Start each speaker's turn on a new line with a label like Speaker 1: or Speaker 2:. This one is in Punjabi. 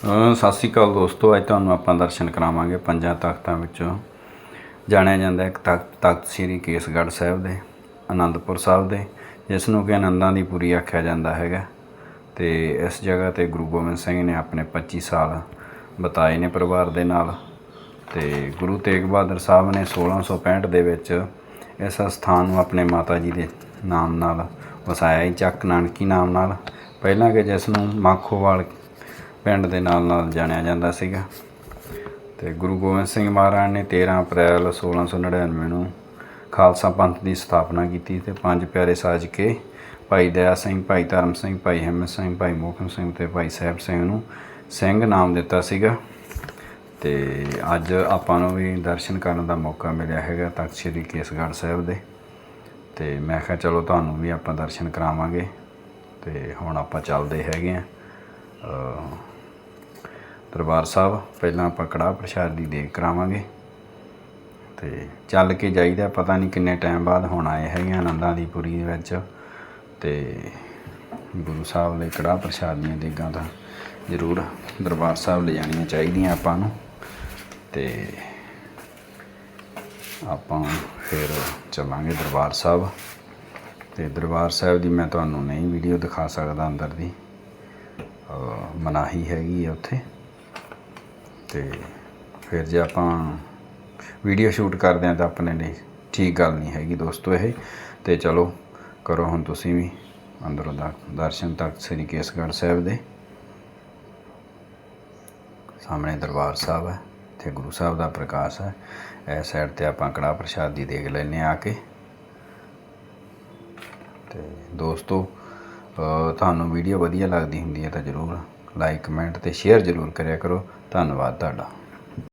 Speaker 1: ਸਤਿ ਸ਼੍ਰੀ ਅਕਾਲ ਦੋਸਤੋ, ਅੱਜ ਤੁਹਾਨੂੰ ਆਪਾਂ ਦਰਸ਼ਨ ਕਰਾਵਾਂਗੇ ਪੰਜਾਂ ਤਖਤਾਂ ਵਿੱਚੋਂ। ਜਾਣਿਆ ਜਾਂਦਾ ਇੱਕ ਤਖਤ ਤਖਤ ਸ੍ਰੀ ਕੇਸਗੜ੍ਹ ਸਾਹਿਬ ਦੇ ਆਨੰਦਪੁਰ ਸਾਹਿਬ ਦੇ, ਜਿਸ ਨੂੰ ਕਿ ਆਨੰਦਾਂ ਦੀ ਪੁਰੀ ਆਖਿਆ ਜਾਂਦਾ ਹੈਗਾ। ਤੇ ਇਸ ਜਗ੍ਹਾ ਤੇ ਗੁਰੂ ਗੋਬਿੰਦ ਸਿੰਘ ਨੇ ਆਪਣੇ 25 ਸਾਲ ਬਤਾਏ ਨੇ ਪਰਿਵਾਰ ਦੇ ਨਾਲ। ਤੇ ਗੁਰੂ ਤੇਗ ਬਹਾਦਰ ਸਾਹਿਬ ਨੇ 1665 ਦੇ ਵਿੱਚ ਇਸ ਸਥਾਨ ਨੂੰ ਆਪਣੇ ਮਾਤਾ ਜੀ ਦੇ ਨਾਮ ਨਾਲ ਵਸਾਇਆ ਹੀ ਚੱਕ ਨਾਨਕੀ ਨਾਮ ਨਾਲ। ਪਹਿਲਾਂ ਕਿ ਜਿਸ ਨੂੰ ਮਾਖੋਵਾਲ ਪਿੰਡ ਦੇ ਨਾਲ ਨਾਲ ਜਾਣਿਆ ਜਾਂਦਾ ਸੀਗਾ। ਤੇ ਗੁਰੂ ਗੋਬਿੰਦ ਸਿੰਘ ਮਹਾਰਾਜ ਨੇ 13 ਅਪ੍ਰੈਲ 1699 ਨੂੰ ਖਾਲਸਾ ਪੰਥ ਦੀ ਸਥਾਪਨਾ ਕੀਤੀ ਤੇ ਪੰਜ ਪਿਆਰੇ ਸਾਜ ਕੇ ਭਾਈ ਦਇਆ ਸਿੰਘ, ਭਾਈ ਧਰਮ ਸਿੰਘ, ਭਾਈ ਹਿੰਮਤ ਸਿੰਘ, ਭਾਈ ਮੋਹਕਮ ਸਿੰਘ ਤੇ ਭਾਈ ਸਾਹਿਬ ਸਿੰਘ ਨੂੰ ਸਿੰਘ ਨਾਮ ਦਿੱਤਾ ਸੀਗਾ। ਤੇ ਅੱਜ ਆਪਾਂ ਨੂੰ ਵੀ ਦਰਸ਼ਨ ਕਰਨ ਦਾ ਮੌਕਾ ਮਿਲਿਆ ਹੈਗਾ ਤਖਤ ਸ੍ਰੀ ਕੇਸਗੜ੍ਹ ਸਾਹਿਬ ਦੇ। ਤੇ ਮੈਂ ਕਿਹਾ ਚਲੋ ਤੁਹਾਨੂੰ ਵੀ ਆਪਾਂ ਦਰਸ਼ਨ ਕਰਾਵਾਂਗੇ। ਤੇ ਹੁਣ ਆਪਾਂ ਚੱਲਦੇ ਹੈਗੇ ਆ ਦਰਬਾਰ ਸਾਹਿਬ, ਪਹਿਲਾਂ ਆਪਾਂ ਕੜਾਹ ਪ੍ਰਸ਼ਾਦ ਦੀ ਦੇਗ ਕਰਾਵਾਂਗੇ। ਤੇ ਚੱਲ ਕੇ ਜਾਈਦਾ, ਪਤਾ ਨਹੀਂ ਕਿੰਨੇ ਟਾਈਮ ਬਾਅਦ ਹੁਣ ਆਏ ਹੈਗੇ ਆਨੰਦਾਂ ਦੀ ਪੁਰੀ ਦੇ ਵਿੱਚ। ਤੇ ਗੁਰੂ ਸਾਹਿਬ ਦੇ ਕੜਾਹ ਪ੍ਰਸ਼ਾਦ ਦੀਆਂ ਦੇਗਾਂ ਤਾਂ ਜ਼ਰੂਰ ਦਰਬਾਰ ਸਾਹਿਬ ਲੈ ਜਾਣੀਆਂ ਚਾਹੀਦੀਆਂ ਆਪਾਂ ਨੂੰ। ਤੇ ਆਪਾਂ ਫਿਰ ਚੱਲਾਂਗੇ ਦਰਬਾਰ ਸਾਹਿਬ। ਤੇ ਦਰਬਾਰ ਸਾਹਿਬ ਦੀ ਮੈਂ ਤੁਹਾਨੂੰ ਨਹੀਂ ਵੀਡੀਓ ਦਿਖਾ ਸਕਦਾ ਅੰਦਰ ਦੀ। ਮਨਾਹੀ ਹੈਗੀ ਆ ਉੱਥੇ। ਤੇ ਫਿਰ ਜੇ ਆਪਾਂ ਵੀਡੀਓ ਸ਼ੂਟ ਕਰਦੇ ਆ ਤਾਂ ਆਪਣੇ ਲਈ ਠੀਕ ਗੱਲ ਨਹੀਂ ਹੈਗੀ ਦੋਸਤੋ ਇਹ। ਤੇ ਚਲੋ, ਕਰੋ ਹੁਣ ਤੁਸੀਂ ਵੀ ਅੰਦਰੋਂ ਦਾ ਦਰਸ਼ਨ ਤੱਕ ਸ੍ਰੀ ਕੇਸਗੜ੍ਹ ਸਾਹਿਬ ਦੇ। ਸਾਹਮਣੇ ਦਰਬਾਰ ਸਾਹਿਬ ਹੈ ਤੇ ਗੁਰੂ ਸਾਹਿਬ ਦਾ ਪ੍ਰਕਾਸ਼ ਹੈ। ਇਸ ਸਾਈਡ ਤੇ ਆਪਾਂ ਕੜਾਹ ਪ੍ਰਸ਼ਾਦ ਦੀ ਦੇਖ ਲੈਨੇ ਆ ਕੇ। ਤੇ ਦੋਸਤੋ ਤੁਹਾਨੂੰ ਵੀਡੀਓ ਵਧੀਆ ਲੱਗਦੀ ਹੁੰਦੀ ਹੈ ਤਾਂ ਜਰੂਰ ਲਾਈਕ ਕਮੈਂਟ ਤੇ ਸ਼ੇਅਰ ਜਰੂਰ ਕਰਿਆ ਕਰੋ। ਧੰਨਵਾਦ ਤੁਹਾਡਾ।